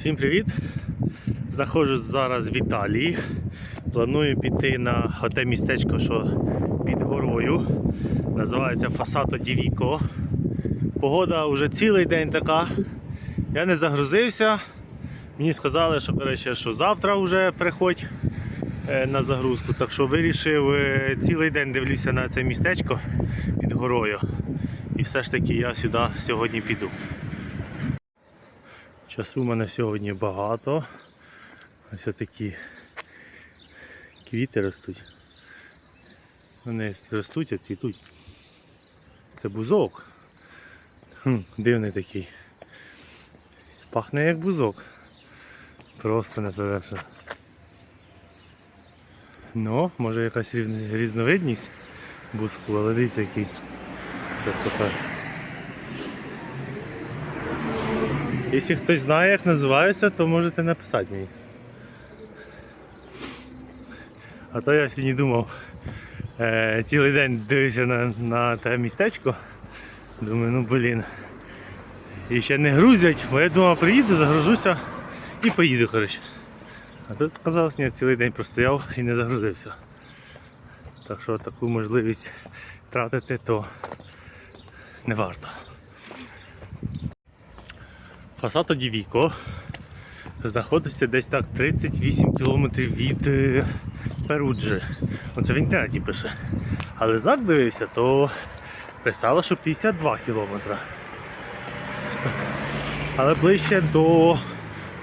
Всім привіт! Знаходжусь зараз в Італії. Планую піти на те містечко, що під горою. Називається Фасато Дівіко. Погода вже цілий день така. Я не загрузився. Мені сказали, що, коротше, що завтра вже приходь е, на загрузку. Так що вирішив е, цілий день дивлюся на це містечко під горою. І все ж таки я сюди сьогодні піду. Часу в мене сьогодні багато. Ось такі квіти ростуть. Вони ростуть, а цвітуть. Це бузок. Хм, дивний такий. Пахне як бузок. Просто неперечно. Ну, може якась різновидність бузку, але дивіться який покажу. Якщо хтось знає, як називаються, то можете написати мені. А то я сьогодні думав, е, цілий день дивився на, на те містечко. Думаю, ну блін. І ще не грузять, бо я думав, приїду, загружуся і поїду, коротше. А тут казалось, ні, цілий день простояв і не загрузився. Так що таку можливість тратити, то не варто. Фасато Дівіко знаходиться десь так 38 кілометрів від е, Перуджі. Оце в інтернеті пише. Але знак дивився, то писало, що 52 кілометри. Але ближче до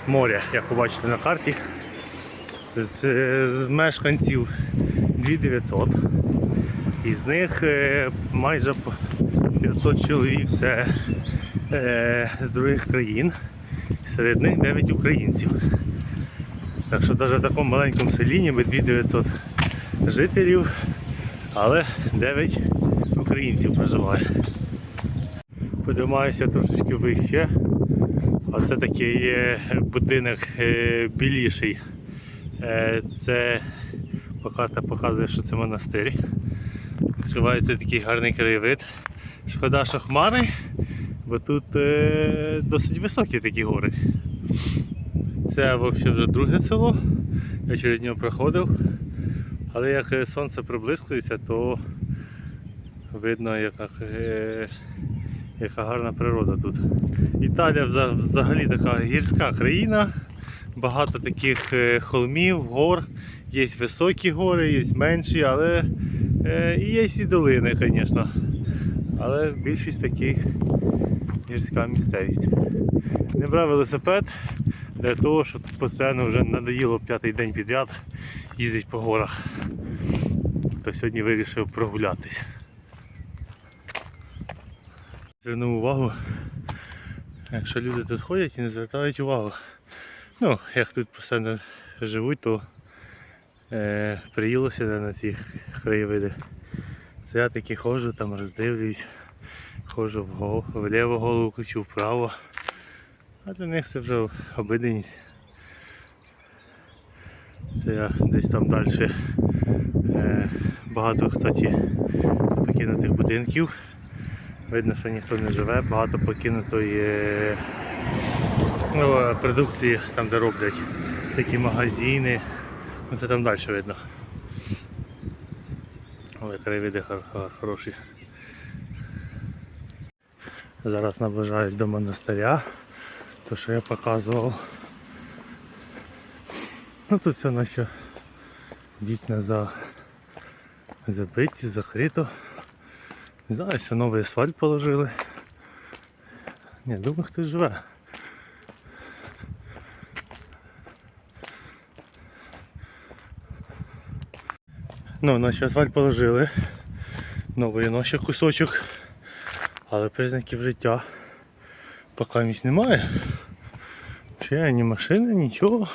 моря, як ви бачите на карті. Це з, мешканців 2900. Із них е, майже 500 чоловік це з других країн. Серед них 9 українців. Так що навіть в такому маленькому селі ніби 2900 жителів, але 9 українців проживає. Подимаюся трошечки вище. А це такий е, будинок е, біліший. Е, Це карта показує, що це монастир. Відкривається такий гарний краєвид. Шкода, що хмари, бо тут е, досить високі такі гори. Це взагалі вже друге село. Я через нього проходив. Але як е, сонце приблизкується, то видно, яка, е, яка гарна природа тут. Італія взагалі така гірська країна. Багато таких е, холмів, гор. Є високі гори, є менші, але е, є і долини, звісно. Але більшість таких гірська місцевість. Не брав велосипед для того, що тут постійно вже надоїло п'ятий день підряд їздити по горах. То сьогодні вирішив прогулятись. Звернув увагу, якщо люди тут ходять і не звертають увагу. Ну, як тут постійно живуть, то е, приїлося на ці краєвиди. Це я таки ходжу, там роздивлююсь, ходжу вгол, вліво голову кручу, вправо. А для них це вже обиденість. Це я десь там далі. Е, багато кстати, покинутих будинків. Видно, що ніхто не живе, багато покинутої е, ну, продукції, там де роблять всякі магазини. Ну, це там далі видно. Але краєвиди хор- хор- хороші. Зараз наближаюсь до монастиря, то що я показував. Ну тут все наче вікна за... забиті, закрито. Не знаю, все новий асфальт положили. Ні, думаю, хтось живе. Ну, наче асфальт положили. Новий ночі кусочок. Але признаків життя поки місць немає. Ще ні машини, нічого.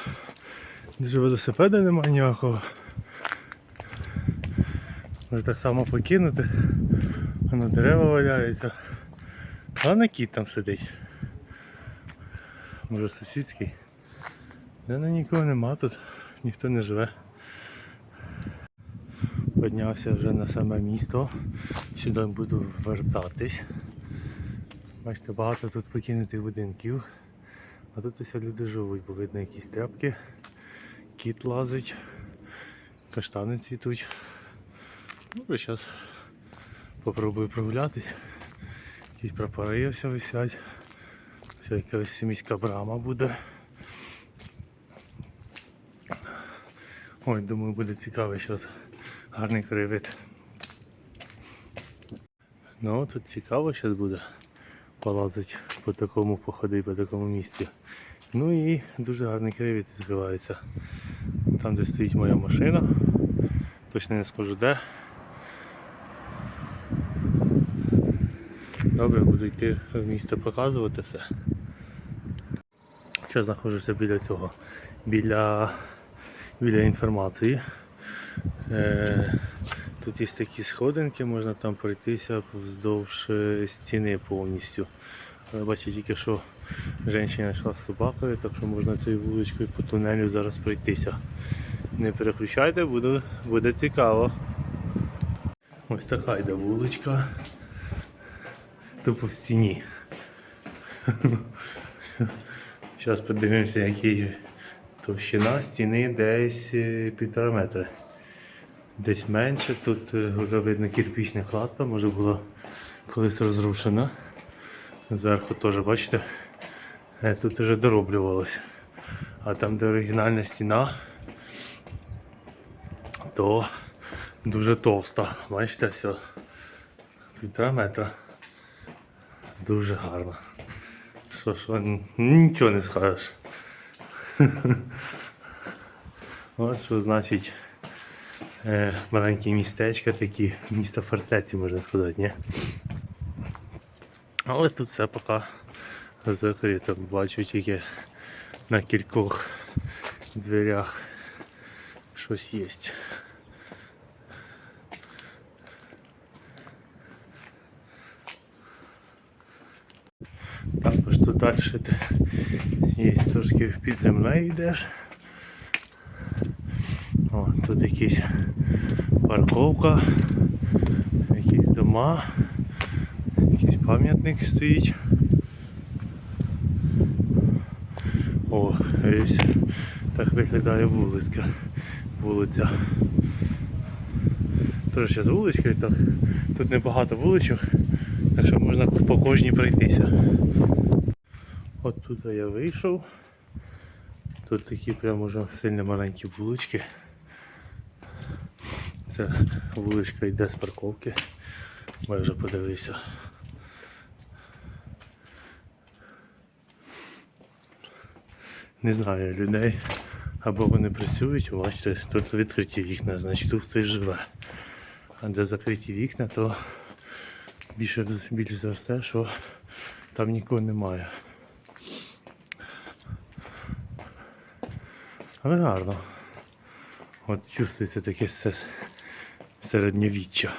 Даже велосипеда немає ніякого. Може так само покинути. Воно дерева валяються. А не кіт там сидить. Може сусідський. Де на нікого нема тут, ніхто не живе. Піднявся вже на саме місто. Сюди буду вертатись. Бачите, багато тут покинутих будинків. А тут ось люди живуть, бо видно якісь тряпки, кіт лазить, каштани цвітуть. Ну, зараз попробую прогулятись. Якісь прапори все висять. Все якась міська брама буде. Ой, думаю, буде цікаво зараз. Гарний краєвид. Ну, тут цікаво зараз буде полазити по такому походи, по такому місці. Ну і дуже гарний краєвид закривається. Там, де стоїть моя машина. Точно не скажу де. Добре, буду йти в місто показувати все. Зараз знаходжуся біля цього, біля, біля інформації. Е, тут є такі сходинки, можна там пройтися вздовж е, стіни повністю. Але бачу тільки, що жінка йшла з собакою, так що можна цією вуличкою по тунелю зараз пройтися. Не переключайте, буде, буде цікаво. Ось така йде вуличка. Тупо в стіні. Зараз подивимося, який товщина стіни десь е, півтора метра. Десь менше. Тут е, вже видно кирпічна кладка, може була колись розрушена. Зверху теж, бачите, е, тут вже дороблювалось. А там, де оригінальна стіна, то дуже товста. Бачите, все. Півтора метра. Дуже гарно. Що, н- нічого не скажеш. От що значить е, маленькі містечка такі, місто фортеці, можна сказати, ні? Але тут все поки закрито. Бачу тільки на кількох дверях щось є. Також тут далі ти є трошки під землею йдеш. О, тут якісь парковка, якісь дома, якийсь пам'ятник стоїть. О, ось так виглядає вулиця. вулиця. Тож зараз вуличка і так. Тут небагато вуличок, так що можна по кожній пройтися. От тут я вийшов. Тут такі прям уже сильно маленькі вулички. Це вуличка йде з парковки. Я вже подивився. Не знаю людей. Або вони працюють, бачите, тут відкриті вікна, значить тут хтось живе. А де закриті вікна, то більше, більш за все, що там нікого немає. Але гарно. От чувствується таке се- середньовіччя.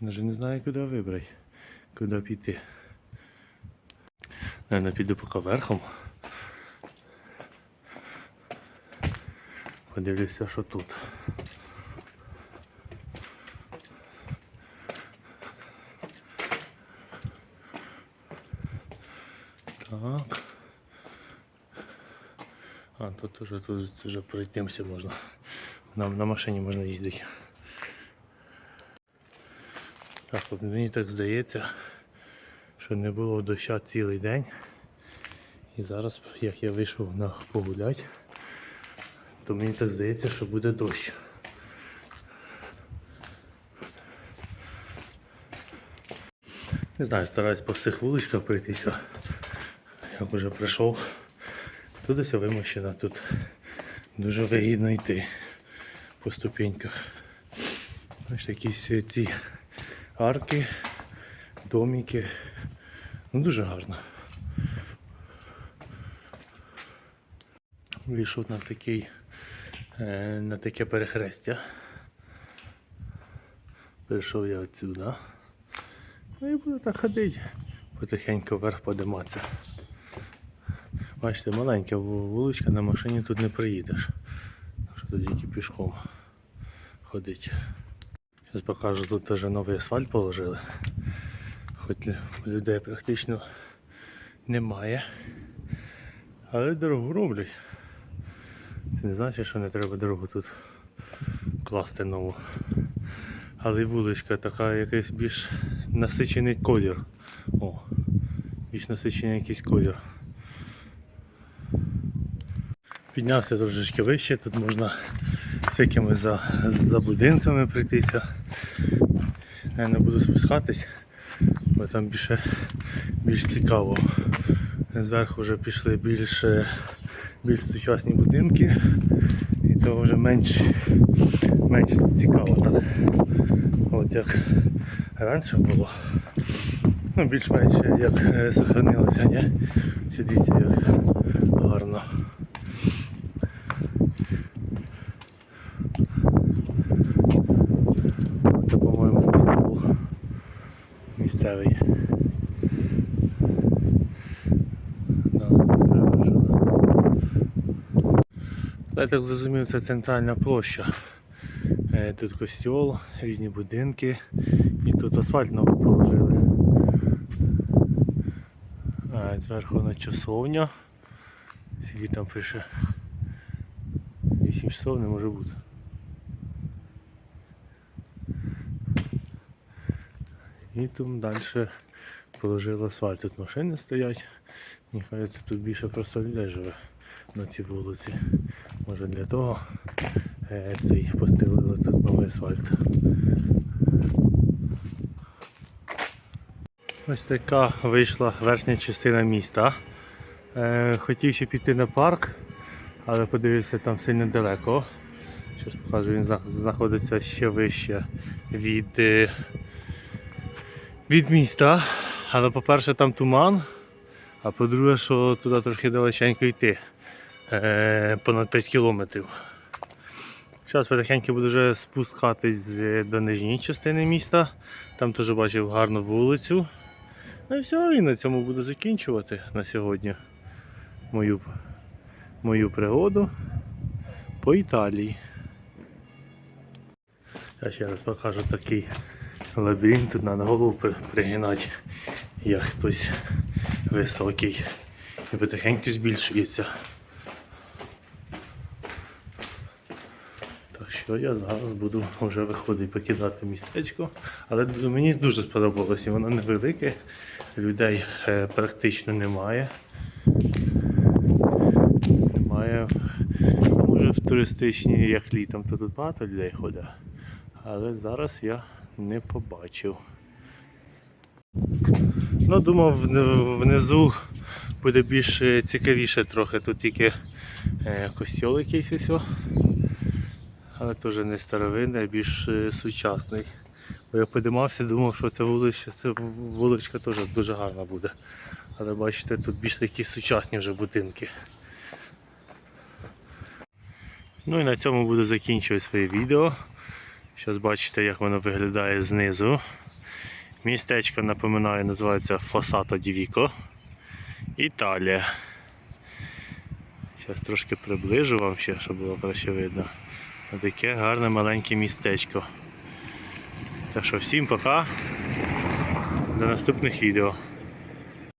Навіть не знаю, куди вибрати, куди піти. Наверно, піду поки верхом. Подивлюся, що тут. Так. А, тут уже тут пройтимся можна. На, на машині можна їздити. Так, от мені так здається, що не було доща цілий день. І зараз, як я вийшов на погулять, то мені так здається, що буде дощ. Не знаю, стараюсь по всіх вуличках пройтися. Як вже прийшов. Тут ось вимощена, тут дуже вигідно йти по ступеньках. Ось якісь ці арки, домики. Ну дуже гарно. Вийшов на такий е, на таке перехрестя. Прийшов я отсюда. Ну і буду так ходити, потихеньку вверх подиматися. Бачите, маленька вуличка, на машині тут не приїдеш. Що тут тільки пішком ходить. Зараз покажу, тут теж новий асфальт положили. Хоч людей практично немає. Але дорогу роблять. Це не значить, що не треба дорогу тут класти нову. Але вуличка така якийсь більш насичений колір. О, більш насичений якийсь колір. Піднявся трошечки вище, тут можна всякими за, за будинками прийтися. Я не буду спускатись, бо там більше більш цікаво. Зверху вже пішли більш, більш сучасні будинки, і то вже менш, менш цікаво так. От як раніше було. Ну, більш-менш як е, сохранилося, ні? Всі Дивіться, як гарно. Я так зрозумів, це центральна площа. Е, Тут костюл, різні будинки і тут асфальт новий положили. А, зверху на часовня. Скільки там пише? 8 часов не може бути. І там далі положили асфальт. Тут машини стоять. Мені кажеться, тут більше просто людей живе на цій вулиці. Може для того е, цей постелили тут новий асфальт. Ось така вийшла верхня частина міста. Е, хотів ще піти на парк, але подивився там сильно далеко. Зараз покажу, він знаходиться ще вище від, е, від міста. Але по-перше, там туман, а по-друге, що туди трошки далеченько йти. Е, понад 5 кілометрів. Зараз потихеньку буду вже спускатись з- до нижньої частини міста. Там теж бачив гарну вулицю. Ну і все, і на цьому буду закінчувати на сьогодні мою, мою пригоду по Італії. Я ще раз покажу такий лабіринт, тут треба голову пригинати, як хтось високий і потихеньку збільшується. Так що я зараз буду вже виходити покидати містечко. Але мені дуже сподобалося, воно невелике, людей е, практично немає. Немає. Може в туристичні, як літом, то тут багато людей ходить. Але зараз я не побачив. Ну, думав, внизу буде більш е, цікавіше трохи. Тут тільки е, костьол якийсь ось. Але теж не старовинний, а більш е, сучасний. Бо я подимався, думав, що ця вуличка, ця вуличка теж дуже гарна буде. Але бачите, тут більш такі сучасні вже будинки. Ну і на цьому буду закінчувати своє відео. Зараз бачите, як воно виглядає знизу. Містечко, напоминаю, називається Фосато Дівіко. Італія. Зараз трошки приближу вам ще, щоб було краще видно. Таке гарне маленьке містечко. Так що всім пока. До наступних відео.